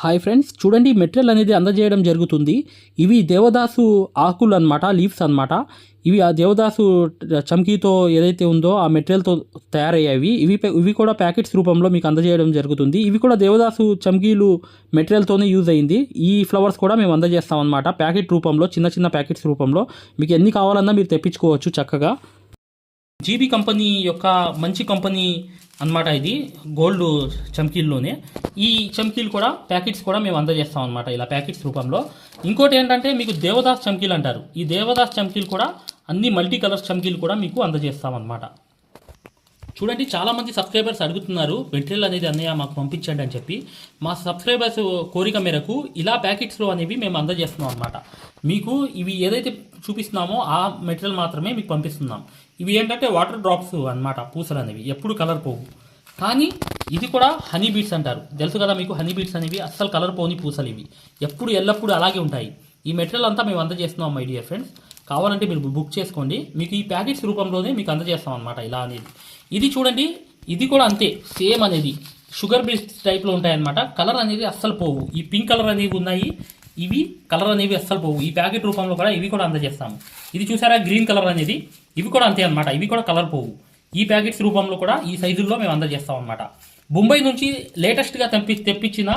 Hi friends చూడండి material అనేది అందజేయడం జరుగుతుంది. ఇవి దేవదాసు ఆకులు అనమాట లీవ్స్ అన్నమాట. ఇవి ఆ దేవదాసు చమ్కీతో ఏదైతే ఉందో ఆ మెటీరియల్తో తయారయ్యేవి ఇవి ఇవి కూడా ప్యాకెట్స్ రూపంలో మీకు అందజేయడం జరుగుతుంది. ఇవి కూడా దేవదాసు చమ్కీలు మెటీరియల్తోనే యూజ్ అయింది. ఈ ఫ్లవర్స్ కూడా మేము అందజేస్తాం అనమాట ప్యాకెట్ రూపంలో చిన్న చిన్న ప్యాకెట్స్ రూపంలో. మీకు ఎన్ని కావాలన్నా మీరు తెప్పించుకోవచ్చు చక్కగా. జీబీ కంపెనీ యొక్క మంచి కంపెనీ అన్నమాట ఇది గోల్డ్ చమ్కీల్లోనే. ఈ చమ్కీలు కూడా ప్యాకెట్స్ కూడా మేము అందజేస్తాం అనమాట ఇలా ప్యాకెట్స్ రూపంలో. ఇంకోటి ఏంటంటే మీకు దేవదాస్ చమ్కీలు అంటారు. ఈ దేవదాస్ చమ్కీలు కూడా అన్ని మల్టీ కలర్స్ చమ్కీలు కూడా మీకు అందజేస్తాం అనమాట చూడండి చాలామంది సబ్స్క్రైబర్స్ అడుగుతున్నారు మెటీరియల్ అనేది అన్నయ్య మాకు పంపించండి అని చెప్పి. మా సబ్స్క్రైబర్స్ కోరిక మేరకు ఇలా ప్యాకెట్స్లో అనేవి మేము అందజేస్తున్నాం అనమాట మీకు ఇవి ఏదైతే చూపిస్తున్నామో ఆ మెటీరియల్ మాత్రమే మీకు పంపిస్తున్నాం. ఇవి ఏంటంటే వాటర్ డ్రాప్స్ అన్నమాట పూసలు అనేవి. ఎప్పుడు కలర్ పోవు. కానీ ఇది కూడా హనీ బీట్స్ అంటారు. తెలుసు కదా మీకు హనీ బీట్స్ అనేవి? అస్సలు కలర్ పోని పూసలు ఇవి. ఎప్పుడు ఎల్లప్పుడూ అలాగే ఉంటాయి. ఈ మెటీరియల్ అంతా మేము అందజేస్తున్నాం మై డియర్ ఫ్రెండ్స్. కావాలంటే మీరు బుక్ చేసుకోండి. మీకు ఈ ప్యాకెట్స్ రూపంలోనే మీకు అందజేస్తాం అనమాట ఇలా అనేది. ఇది చూడండి ఇది కూడా అంతే. సేమ్ అనేది. షుగర్ బీట్స్ టైప్లో ఉంటాయన్నమాట. కలర్ అనేది అస్సలు పోవు. ఈ పింక్ కలర్ అనేవి ఉన్నాయి. ఇవి కలర్ అనేవి అస్సలు పోవు. ఈ ప్యాకెట్ రూపంలో కూడా ఇవి కూడా అందజేస్తాము ఇది చూసారా? గ్రీన్ కలర్ అనేది. ఇవి కూడా అంతే అనమాట ఇవి కూడా కలర్ పోవు. ఈ ప్యాకెట్స్ రూపంలో కూడా ఈ సైజుల్లో మేము అందజేస్తాం అనమాట బొంబాయి నుంచి లేటెస్ట్గా తెప్పి తెప్పించిన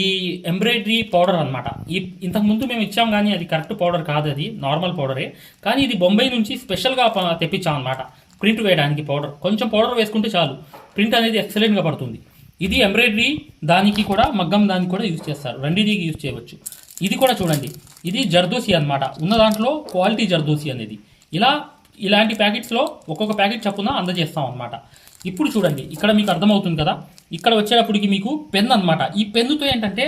ఈ ఎంబ్రాయిడరీ పౌడర్ అనమాట ఈ ఇంతకుముందు మేము ఇచ్చాం కానీ అది కరెక్ట్ పౌడర్ కాదు అది. నార్మల్ పౌడరే కానీ ఇది బొంబాయి నుంచి స్పెషల్గా తెప్పించాం అనమాట ప్రింట్ వేయడానికి పౌడర్ కొంచెం పౌడర్ వేసుకుంటే చాలు. ప్రింట్ అనేది ఎక్సలెంట్గా పడుతుంది. ఇది ఎంబ్రాయిడరీ దానికి కూడా మగ్గం దానికి కూడా యూజ్ చేస్తారు. రెండింటికి యూజ్ చేయవచ్చు. ఇది కూడా చూడండి. ఇది జర్దోసి అన్నమాట. ఉన్న దాంట్లో క్వాలిటీ జర్దోసి అనేది. ఇలా ఇలాంటి ప్యాకెట్స్లో ఒక్కొక్క ప్యాకెట్ చప్పున అందజేస్తాం అనమాట ఇప్పుడు చూడండి. ఇక్కడ మీకు అర్థమవుతుంది కదా. ఇక్కడ వచ్చేటప్పటికి మీకు పెన్ అన్నమాట. ఈ పెన్నుతో ఏంటంటే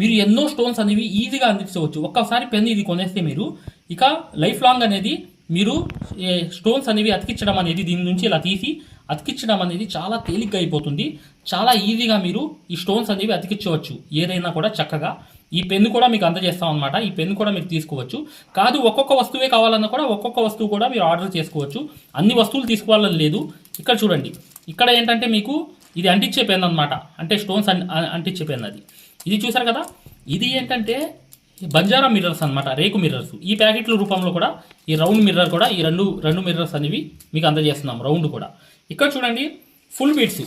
మీరు ఎన్నో స్టోన్స్ అనేవి ఈజీగా అందించవచ్చు. ఒక్కసారి పెన్ ఇది కొనేస్తే మీరు ఇక లైఫ్ లాంగ్ అనేది మీరు స్టోన్స్ అనేవి అతికించడం అనేది దీని నుంచి ఇలా తీసి అతికించడం అనేది చాలా తేలిగ్గా అయిపోతుంది. చాలా ఈజీగా మీరు ఈ స్టోన్స్ అనేవి అతికించవచ్చు. ఏదైనా కూడా చక్కగా. ఈ పెన్ను కూడా మీకు అందజేస్తాం అనమాట ఈ పెన్ను కూడా మీరు తీసుకోవచ్చు. కాదు ఒక్కొక్క వస్తువే కావాలన్నా కూడా ఒక్కొక్క వస్తువు కూడా మీరు ఆర్డర్ చేసుకోవచ్చు. అన్ని వస్తువులు తీసుకోవాలని లేదు. ఇక్కడ చూడండి. ఇక్కడ ఏంటంటే మీకు ఇది అంటించే పెన్ అనమాట అంటే స్టోన్స్ అంటించే పెన్ అది. ఇది చూసారు కదా? ఇది ఏంటంటే బంజారా మిర్రర్స్ అన్నమాట రేకు మిర్రర్స్ ఈ ప్యాకెట్ల రూపంలో కూడా ఈ రౌండ్ మిర్రర్ కూడా ఈ రెండు రెండు మిర్రర్స్ అనేవి మీకు అందజేస్తున్నాం రౌండ్ కూడా. ఇక్కడ చూడండి ఫుల్ బీట్స్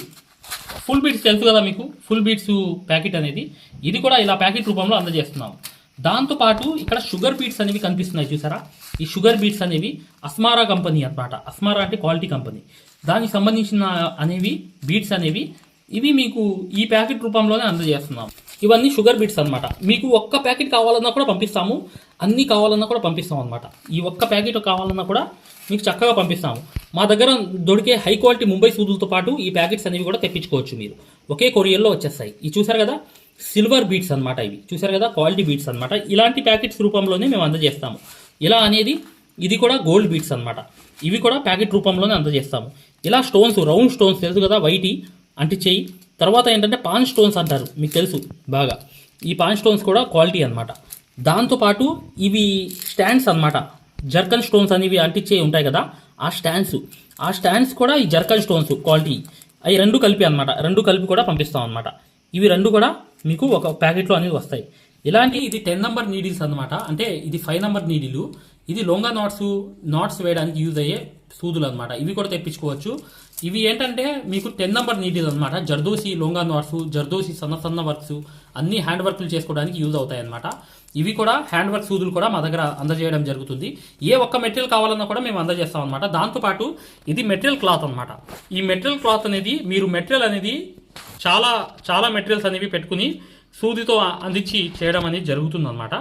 ఫుల్ బీట్స్ తెలుసు కదా మీకు ఫుల్ బీట్స్ ప్యాకెట్ అనేది. ఇది కూడా ఇలా ప్యాకెట్ రూపంలో అందజేస్తున్నాం. దాంతోపాటు ఇక్కడ షుగర్ బీట్స్ అనేవి కనిపిస్తున్నాయి చూసారా? ఈ షుగర్ బీట్స్ అనేవి అస్మారా కంపెనీ అన్నమాట. అస్మారా అంటే క్వాలిటీ కంపెనీ దానికి సంబంధించిన అనేవి బీట్స్ అనేవి ఇవి మీకు ఈ ప్యాకెట్ రూపంలోనే అందజేస్తున్నాం. ఇవన్నీ షుగర్ బీట్స్ అన్నమాట. మీకు ఒక్క ప్యాకెట్ కావాలన్నా కూడా పంపిస్తాము. అన్నీ కావాలన్నా కూడా పంపిస్తాం అనమాట ఈ ఒక్క ప్యాకెట్ కావాలన్నా కూడా మీకు చక్కగా పంపిస్తాము. మా దగ్గర దొరికే హై క్వాలిటీ ముంబై సూదులతో పాటు ఈ ప్యాకెట్స్ అనేవి కూడా తెప్పించుకోవచ్చు మీరు. ఒకే కొరియర్లో వచ్చేస్తాయి. ఇది చూసారు కదా? సిల్వర్ బీట్స్ అనమాట ఇవి. చూసారు కదా? క్వాలిటీ బీట్స్ అన్నమాట. ఇలాంటి ప్యాకెట్స్ రూపంలోనే మేము అందజేస్తాము. ఇలా అనేది? ఇది కూడా గోల్డ్ బీట్స్ అనమాట ఇవి కూడా ప్యాకెట్ రూపంలోనే అందజేస్తాము. ఇలా స్టోన్స్ రౌండ్ స్టోన్స్ తెలుసు కదా? వైటి చెయ్యి తర్వాత ఏంటంటే పాన్ స్టోన్స్ అంటారు మీకు తెలుసు బాగా. ఈ పాన్ స్టోన్స్ కూడా క్వాలిటీ అనమాట దాంతోపాటు ఇవి స్టాండ్స్ అన్నమాట. జర్కన్ స్టోన్స్ అనేవి అంటించే ఉంటాయి కదా ఆ స్టాండ్స్. ఆ స్టాండ్స్ కూడా ఈ జర్కన్ స్టోన్స్ క్వాలిటీ. అవి రెండు కలిపి అన్నమాట. రెండు కలిపి కూడా పంపిస్తాం అన్నమాట. ఇవి రెండు కూడా మీకు ఒక ప్యాకెట్లో అనేవి వస్తాయి. ఇలాంటి ఇది టెన్ నెంబర్ నీడిల్స్ అనమాట అంటే ఇది ఫైవ్ నెంబర్ నీడిలు ఇది లొంగా నాట్స్ నాట్స్ వేయడానికి యూజ్ అయ్యే సూదులు అనమాట ఇవి కూడా తెప్పించుకోవచ్చు. ఇవి ఏంటంటే మీకు టెన్ నెంబర్ నీడిల్ అనమాట జర్దోసి లొంగా నాట్స్ జర్దోసి సన్న సన్న వర్క్స్ అన్ని హ్యాండ్ వర్క్లు చేసుకోవడానికి యూజ్ అవుతాయి అనమాట ఇవి కూడా హ్యాండ్ వర్క్ సూదులు కూడా మా దగ్గర అందజేయడం జరుగుతుంది. ఏ ఒక్క మెటీరియల్ కావాలన్నా కూడా మేము అందజేస్తాం అనమాట దాంతోపాటు ఇది మెటీరియల్ క్లాత్ అన్నమాట. ఈ మెటీరియల్ క్లాత్ అనేది మీరు మెటీరియల్ అనేది చాలా చాలా మెటీరియల్స్ అనేవి పెట్టుకుని సూదితో అందించి చేయడం అనేది జరుగుతుంది అనమాట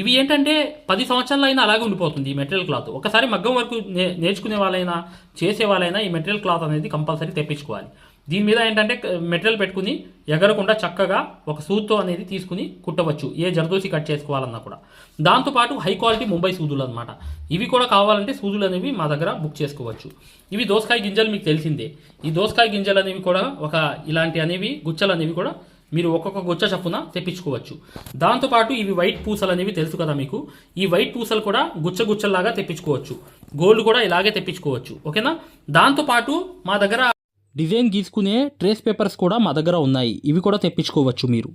ఇవి ఏంటంటే పది సంవత్సరాలు అయినా అలాగే ఉండిపోతుంది ఈ మెటీరియల్ క్లాత్. ఒకసారి మగ్గం వరకు నే నేర్చుకునే వాళ్ళైనా చేసే వాళ్ళైనా ఈ మెటీరియల్ క్లాత్ అనేది కంపల్సరీ తెప్పించుకోవాలి. దీని మీద ఏంటంటే మెటీరియల్ పెట్టుకుని ఎగరకుండా చక్కగా ఒక సూత్తో అనేది తీసుకుని కుట్టవచ్చు. ఏ జరదోసి కట్ చేసుకోవాలన్నా కూడా. దాంతోపాటు హై క్వాలిటీ ముంబై సూదులు అనమాట ఇవి కూడా కావాలంటే సూదులు అనేవి మా దగ్గర బుక్ చేసుకోవచ్చు. ఇవి దోసకాయ గింజలు మీకు తెలిసిందే. ఈ దోసకాయ గింజలు అనేవి కూడా ఒక ఇలాంటి అనేవి గుచ్చలు అనేవి కూడా మీరు ఒక్కొక్క గుచ్చ చప్పున తెప్పించుకోవచ్చు. దాంతోపాటు ఇవి వైట్ పూసలు అనేవి తెలుసు కదా మీకు? ఈ వైట్ పూసలు కూడా గుచ్చ గుచ్చల్లాగా తెప్పించుకోవచ్చు. గోల్డ్ కూడా ఇలాగే తెప్పించుకోవచ్చు. ఓకేనా? దాంతోపాటు మా దగ్గర డిజైన్ గీసుకునే ట్రేస్ పేపర్స్ కూడా మా దగ్గర ఉన్నాయి. ఇవి కూడా తెప్పించుకోవచ్చు మీరు.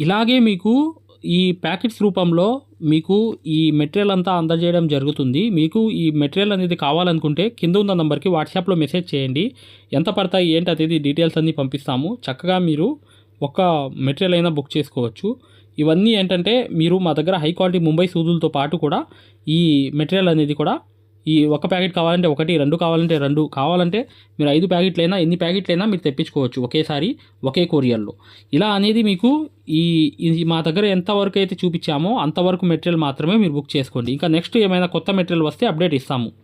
ఇలాగే మీకు ఈ ప్యాకెట్స్ రూపంలో మీకు ఈ మెటీరియల్ అంతా అందజేయడం జరుగుతుంది. మీకు ఈ మెటీరియల్ అనేది కావాలనుకుంటే కింద ఉన్న నెంబర్కి వాట్సాప్లో మెసేజ్ చేయండి. ఎంత పడతాయి ఏంటి అనేది డీటెయిల్స్ అన్నీ పంపిస్తాము. చక్కగా మీరు ఒక మెటీరియల్ అయినా బుక్ చేసుకోవచ్చు. ఇవన్నీ ఏంటంటే మీరు మా దగ్గర హై క్వాలిటీ ముంబై సూదులతో పాటు కూడా ఈ మెటీరియల్ అనేది కూడా ఈ ఒక ప్యాకెట్ కావాలంటే ఒకటి రెండు కావాలంటే రెండు కావాలంటే మీరు ఐదు ప్యాకెట్లైనా ఎన్ని ప్యాకెట్లైనా మీరు తెప్పించుకోవచ్చు ఒకేసారి ఒకే కొరియర్లో. ఇలా అనేది మీకు ఈ మా దగ్గర ఎంతవరకు అయితే చూపించామో అంతవరకు మెటీరియల్ మాత్రమే మీరు బుక్ చేసుకోండి. ఇంకా నెక్స్ట్ ఏమైనా కొత్త మెటీరియల్ వస్తే అప్డేట్ ఇస్తాము.